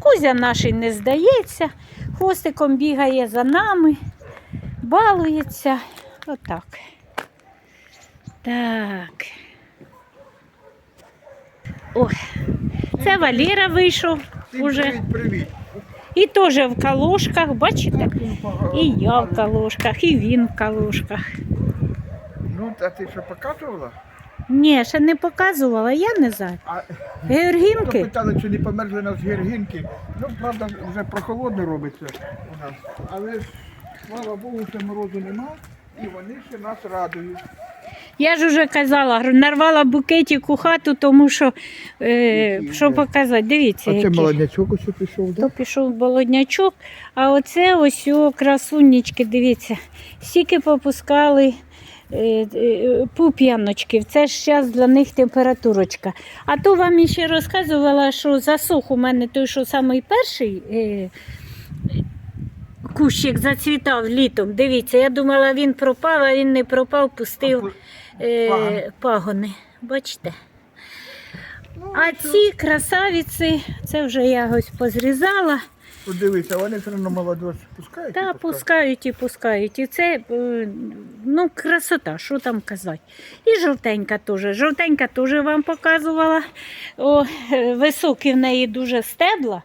Кузя наш не здається, хвостиком бігає за нами, балується. Отак. Так. Ой, це Валера вийшов уже. І теж в калошках, бачите? І я в калошках, і він в калошках. Ну, а ти що показувала? Ні, ще не показувала, я не знаю. А Георгінки? питали, чи не померзли нас гіргінки. Ну, правда, вже прохолодно робиться у нас. Але ж, слава Богу, що морозу нема, і вони ще нас радують. Я ж уже казала, говорю, нарвала букетик у хату, тому що, е, що показати, дивіться, А це які. молоднячок ось пішов, То так? пішов болоднячок, а оце ось о, красунечки, дивіться, стільки попускали пуп'яночків. Це ж зараз для них температурочка. А то вам ще розказувала, що засух у мене той, що самий перший. Е, Кущик зацвітав літом. Дивіться, я думала, він пропав, а він не пропав, пустив е, Пагон. пагони. Бачите? Ну, А ці красавиці, це вже я ось позрізала. Подивися, вони все одно молодь пускають. Та пускають. і пускають. І це е, ну, красота, що там казати. І жовтенька теж. Жовтенька теж вам показувала. О, високі в неї дуже стебла,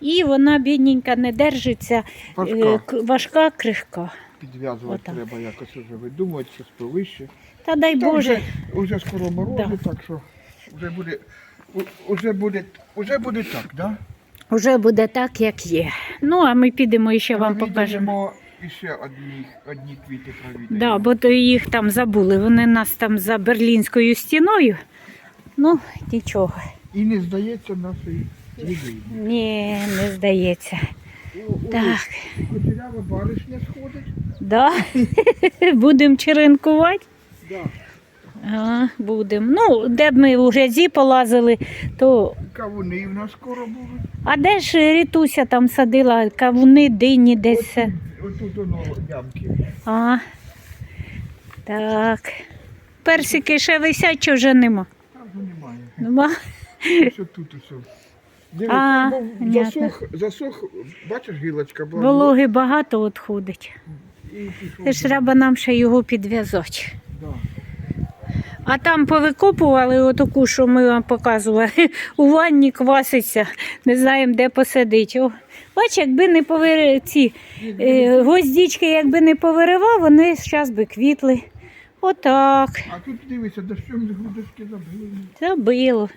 і вона, бідненька, не держиться, Важка. е, важка, крихка. Підв'язувати треба якось вже видумувати, щось повище. Та дай Та Боже. Вже, вже скоро морози, Да. так що вже буде, уже буде, уже буде так, да? Вже буде так, як є. Ну, а ми підемо і ще вам покажемо. І ще одні, одні квіти провідаємо. Да, бо то їх там забули. Вони нас там за берлінською стіною. Ну, нічого. І не здається нашої людини. Ні, не здається. Так, Кучерява баришня сходить. да. будемо черенкувати. Да. А, будемо. Ну, де б ми у грязі полазили, то. Кавуни в нас скоро будуть. А де ж Рітуся там садила кавуни, дині десь. Отут воно ямки. А. Так. Персики ще висять, чи вже нема? Там вже немає. Нема. Що тут усе. А, Дивись, бо понятно. засох, засох, бачиш, гілочка була. Вологи багато відходить. І пішов. Це ж треба нам ще його підв'язати. Да. А там повикопували отаку, що ми вам показували. У ванні кваситься, не знаємо, де посадити. Бач, якби не повери... ці е, гвоздічки, якби не повиривав, вони зараз би квітли. Отак. А тут дивися, дощом грудочки забили. Забило.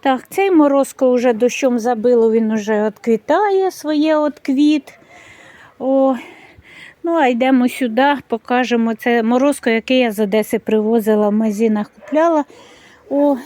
Так, цей морозко вже дощом забило, він вже відквітає своє отквіт. О, ну, а йдемо сюди, покажемо. Це морозко, який я з Одеси привозила в магазинах, купляла. О,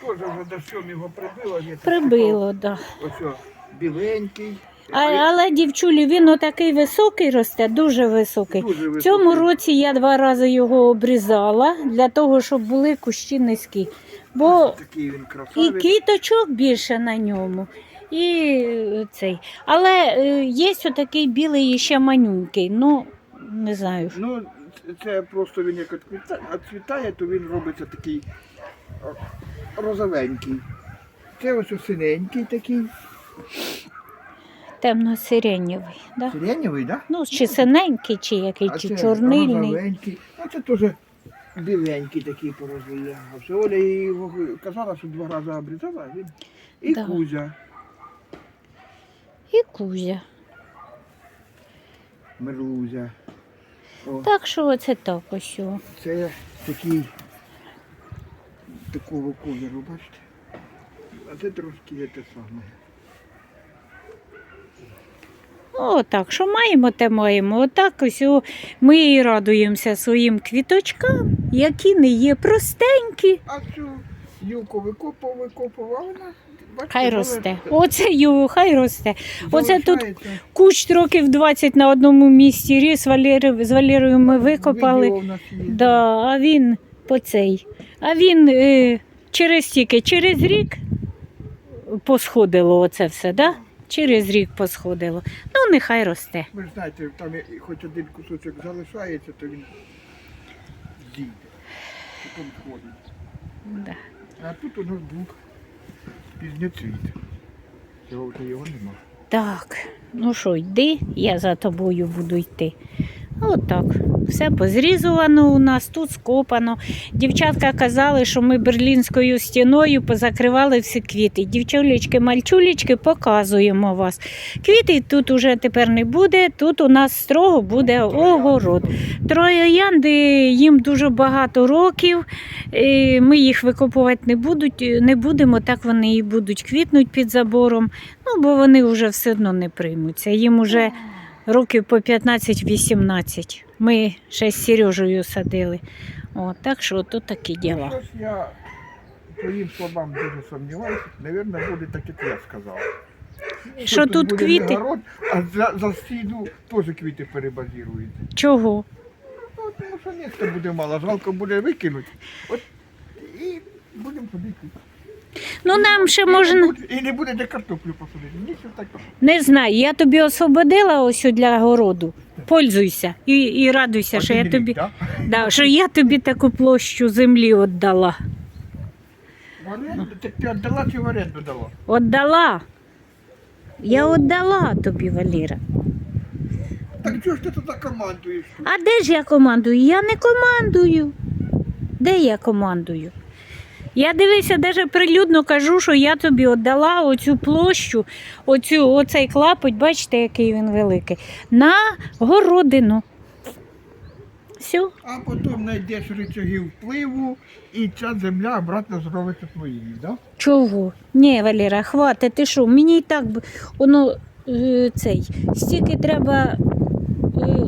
Теж вже дощом його прибило. є прибило, так. Да. Ось біленький. А, але, дівчулі, він отакий високий росте, дуже високий. Дуже В цьому році я два рази його обрізала для того, щоб були кущі низькі. Бо Такий він І квіточок більше на ньому. І е, цей. Але е, є отакий білий ще манюнький. Ну, не знаю. Ну, це просто він як відцвітає, то він робиться такий розовенький. Це ось синенький такий. Темно-сиренєвий. Да? Сиренєвий, так? Ну, чи синенький, чи який, А чи це чорнильний. розовенький. А це теж біленький такий порозвиявся. Оля його казала, що два рази обрізала, він і Да. кузя. І кузя. Мерлузя. О, Так що оце так ось. о. Це такий такого кольору, бачите? А це трошки є те саме. О, так, що маємо, те маємо. Отак ось о, ми і радуємося своїм квіточкам, які не є простенькі. А цю юку викопав, а вона Хай росте. Оце ю, хай росте. Оце тут. Кущ років 20 на одному місці ріс, Валери, з Валерою ми викопали. Да, а він по цей. А він е, через тільки, через рік посходило оце все, да? Через рік посходило. Ну, нехай росте. Ви ж знаєте, там хоч один кусочок залишається, то він зійде. Потім сходить. Да. А тут у нас був пізньоцвіт. Цього вже його нема. Так, ну що, йди, я за тобою буду йти. Отак. Все позрізувано у нас, тут скопано. Дівчатка казали, що ми берлінською стіною позакривали всі квіти. Дівчулечки, мальчулечки, показуємо вас. Квіти тут уже тепер не буде, тут у нас строго буде огород. Троянди їм дуже багато років. Ми їх викопувати не, будуть, не будемо, так вони і будуть квітнуть під забором. Ну, бо вони вже все одно не приймуться. Їм уже років по 15-18. Ми ще з Сережею садили. О, так що то такі діла. Щось я твоїм словам дуже сумніваюся. Навірно, буде так, як я сказав. Що тут буде квіти? город, а за, за стіну теж квіти перебазірують. Чого? Ну, тому що місця буде мало, жалко буде викинути. От і будемо ходити. Ну нам ще І не можна. буде- І не буде де картоплю посадити. Нічого такого. Не знаю, я тобі освободила ось для городу. Пользуйся і, і радуйся, що я тобі, да? да, що я тобі таку площу землі віддала. В оренду? Так ти віддала чи в оренду дала? Отдала. Я віддала тобі, Валіра. Так чого ж ти туди командуєш? А де ж я командую? Я не командую. Де я командую? Я дивися, навіть прилюдно кажу, що я тобі віддала оцю площу, оцю, оцей клапоть, бачите, який він великий, на городину. Все. А потім знайдеш рычаги впливу і ця земля обратно зробиться твоєю, да? Чого? Ні, Валера, хватить, ти що? Мені і так воно е, цей, стільки треба е,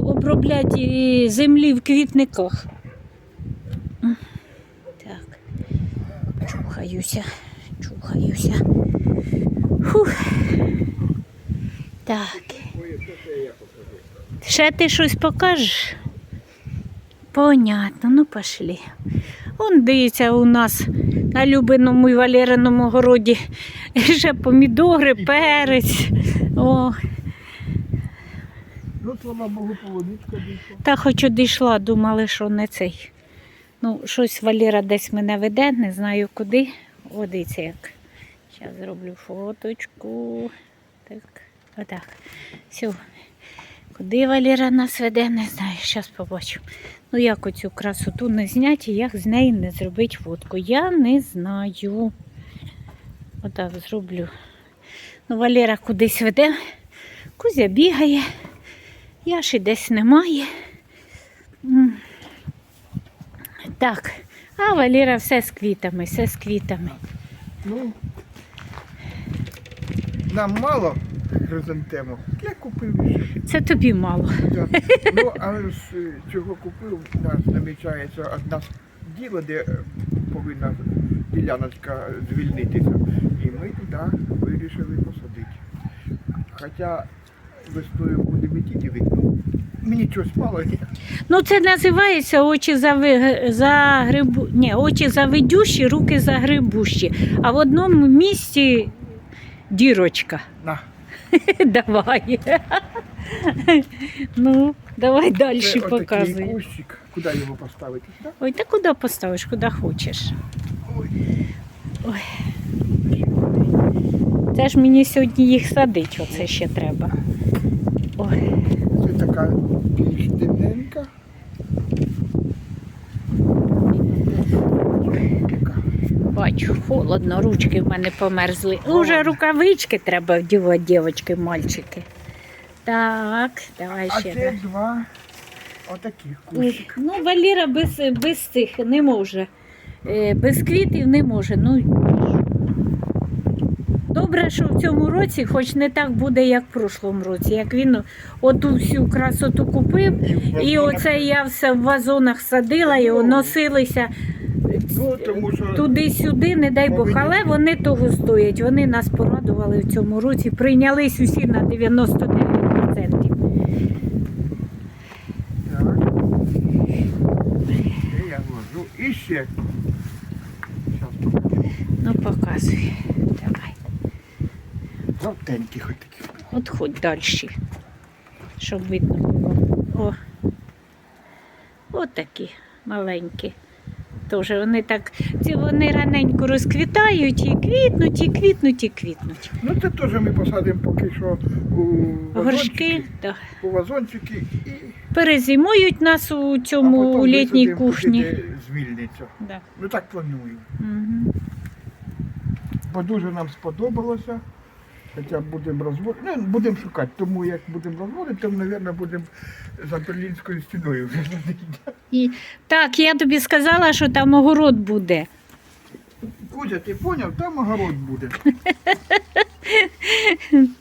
обробляти е, землі в квітниках. М, Так, чухаюся, чухаюся. Фух. Так. Ще ти щось покажеш? Понятно, ну пошли. Он дивіться у нас на любиному і Валериному городі ще помідори, перець. О, Ну, слава Богу, полуничка дійшла. та хоч одійшла, думали, що не цей. Ну, щось Валера десь мене веде, не знаю куди. О, дивіться як. Зараз зроблю фоточку. Так, отак. Все. Куди Валера нас веде, не знаю, зараз побачу. Ну, як оцю красоту не зняти, як з неї не зробити фотку. Я не знаю. Отак зроблю. Ну, Валера кудись веде, Кузя бігає, Яші десь немає. Так, а Валера все з квітами, все з квітами. Ну, нам мало хризантему. Я купив. Це тобі мало. Да. Ну, але ж е, чого купив, у нас намічається одна з діло, де е, повинна діляночка звільнитися. І ми туди вирішили посадити. Хоча весною буде тільки вікно. Мені щось мало. ні. Ну, це називається очі зави... загрибу... Ні, очі завидющі, руки загрибущі. А в одному місці дірочка. На. Давай. Ну, давай далі Це отакий показуй. кущик. Куди його поставити? Сюди? Ой, та куди поставиш, куди хочеш. Ой. Це ж мені сьогодні їх садить, оце ще треба. Ой, Це така більш. Така. бачу, холодно, ручки в мене померзли. Уже рукавички треба вдівати, дівчатки, мальчики. Так, давай А ще. це раз. два отаких Ой. Ну, Валіра без, без цих не може. Е, Без квітів не може. Ну, добре, що в цьому році, хоч не так буде, як в прошлому році. Як він оту всю красоту купив, і оце я все в вазонах садила, і носилися Ну, туди-сюди, не дай Бог. Але вони того стоять. Вони нас порадували в цьому році. Прийнялись усі на 99%. Так. Це я ложу. І ще. Ну, показуй. Давай. Жовтеньких отаких. От хоч далі, щоб видно було. О. От такі маленькі. Теж вони так, ці вони раненько розквітають і квітнуть, і квітнуть, і квітнуть. Ну це теж ми посадимо поки що у Горшки вазончики, да. у вазончики і перезимують нас у а цьому потім у літній кухні. звільниться. Да. Ну так планую. Мгм. Бо дуже нам сподобалося. Хоча будемо розводити. Ну, будемо шукати. Тому як будемо розводити, то, мабуть, будемо за Берлінською стіною вже. І, так, я тобі сказала, що там огород буде. Кузя, ти поняв, там огород буде.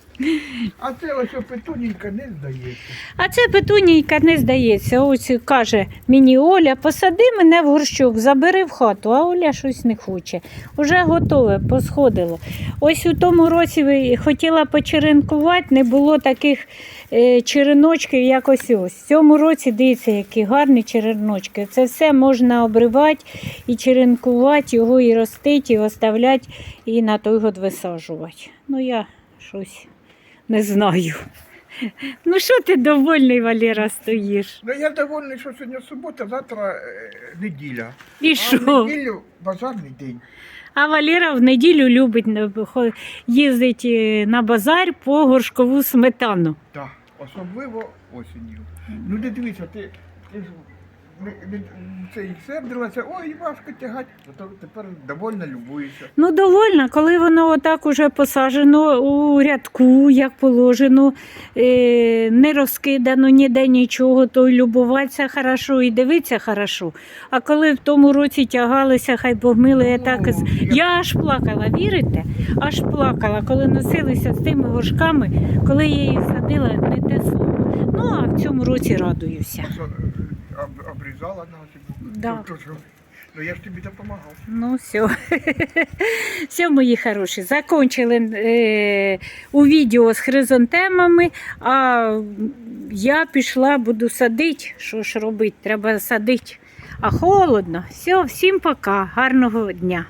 А це ось петуненька не здається. А це петунійка не здається. Ось каже мені Оля, посади мене в горщок, забери в хату, а Оля щось не хоче. Уже готове, посходило. Ось у тому році хотіла почеренкувати, не було таких е, череночків, як ось ось. В цьому році дивіться, які гарні череночки. Це все можна обривати і черенкувати, його і ростити, і оставляти, і на той год висаджувати. Ну я щось не знаю. Ну що ти довольний, Валера, стоїш? Ну я довольний, що сьогодні субота, завтра е, неділя. І А в що? неділю базарний день. А Валера в неділю любить на- хо- їздить е, на базар по горшкову сметану. Так, особливо осінню. Ну не дивися, ти, ти ж це сердилася, ой, важко тягати, то тепер довольно любуєшся. Ну, довольна, коли воно отак уже посаджено у рядку, як положено, е, не розкидано ніде нічого, то й любуватися хорошо і дивитися хорошо. А коли в тому році тягалися, хай Бог милує, я так Ну, я аж плакала, вірите? Аж плакала, коли носилися з тими горшками, коли я їх садила, не те слово. Ну, а в цьому році радуюся. Об- обрізала на Да. Ну я ж тобі допомагав. Ну, все. все, мої хороші. Закончили е, у відео з хризантемами, а я пішла, буду садити. Що ж робити? Треба садити. А холодно. Все, всім пока. Гарного дня.